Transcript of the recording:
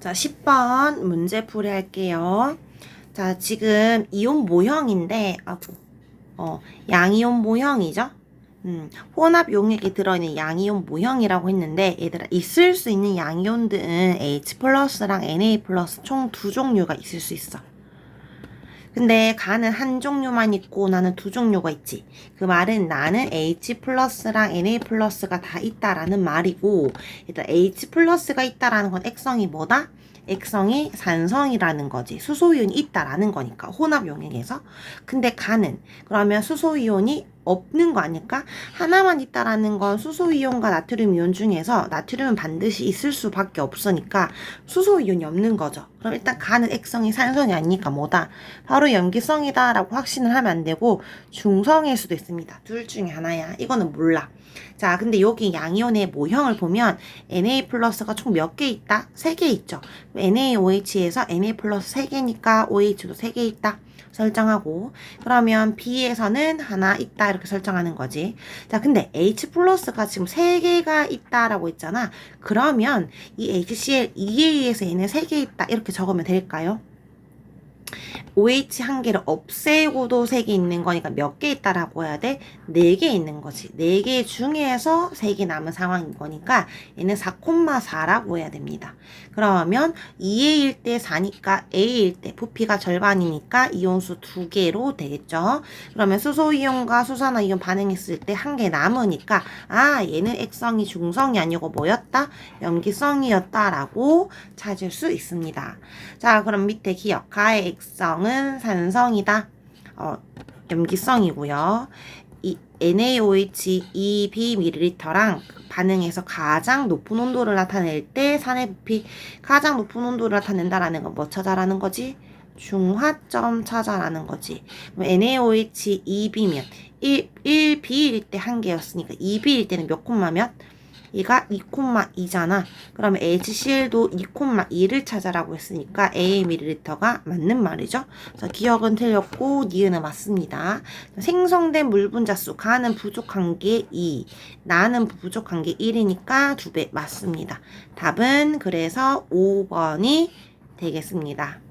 자, 10번 문제 풀이 할게요. 자, 지금 이온 모형인데, 아구, 어, 양이온 모형이죠? 음, 혼합 용액이 들어있는 양이온 모형이라고 했는데, 얘들아, 있을 수 있는 양이온들은 H 플러스랑 Na 플러스 총 두 종류가 있을 수 있어. 근데 가는 한 종류만 있고 나는 두 종류가 있지. 그 말은 나는 H 플러스랑 Na 플러스가 다 있다라는 말이고, 일단 H 플러스가 있다라는 건 액성이 뭐다? 액성이 산성이라는 거지. 수소이온이 있다라는 거니까. 혼합 용액에서. 근데 가는. 그러면 수소이온이 없는 거 아닐까? 하나만 있다라는 건 수소이온과 나트륨 이온 중에서 나트륨은 반드시 있을 수밖에 없으니까 수소이온이 없는 거죠. 그럼 일단 가는 액성이 산성이 아니니까 뭐다? 바로 염기성이다라고 확신을 하면 안 되고 중성일 수도 있습니다. 둘 중에 하나야. 이거는 몰라. 자, 근데 여기 양이온의 모형을 보면 Na 플러스가 총 몇 개 있다? 세 개 있죠. NaOH에서 Na 플러스 세 개니까 OH도 세 개 있다. 설정하고 그러면 B에서는 하나 있다 이렇게 설정하는 거지. 자, 근데 H 플러스가 지금 세 개가 있다라고 했잖아. 그러면 이 HCl 2A에서 얘는 세 개 있다 이렇게 적으면 될까요? OH 한 개를 없애고도 세개 있는 거니까 몇 개 있다라고 해야 돼? 네 개 있는 거지. 네 개 중에서 세개 남은 상황인 거니까 얘는 4,4라고 해야 됩니다. 그러면 2A일 때 4니까 A일 때 부피가 절반이니까 이온수 두 개로 되겠죠. 그러면 수소이온과 수산화이온 반응했을 때 한 개 남으니까 아 얘는 액성이 중성이 아니고 뭐였다? 염기성이었다라고 찾을 수 있습니다. 자 그럼 밑에 기억 가의 액성은 산성이다. 어, 염기성이고요. 이 NaOH 2bml랑 반응해서 가장 높은 온도를 나타낼 때 산의 부피 가장 높은 온도를 나타낸다라는 건 뭐 찾아라는 거지? 중화점 찾아라는 거지. NaOH 2b면 1, 1b일 때 한 개였으니까 2b일 때는 몇 콤마 면? 얘가 2,2잖아. 그러면 HCl도 2,2를 찾아라고 했으니까 AmL가 맞는 말이죠. 그래서 기억은 틀렸고 니은은 맞습니다. 생성된 물 분자 수 가는 부족한 게 2, 나는 부족한 게 1이니까 두 배 맞습니다. 답은 그래서 5번이 되겠습니다.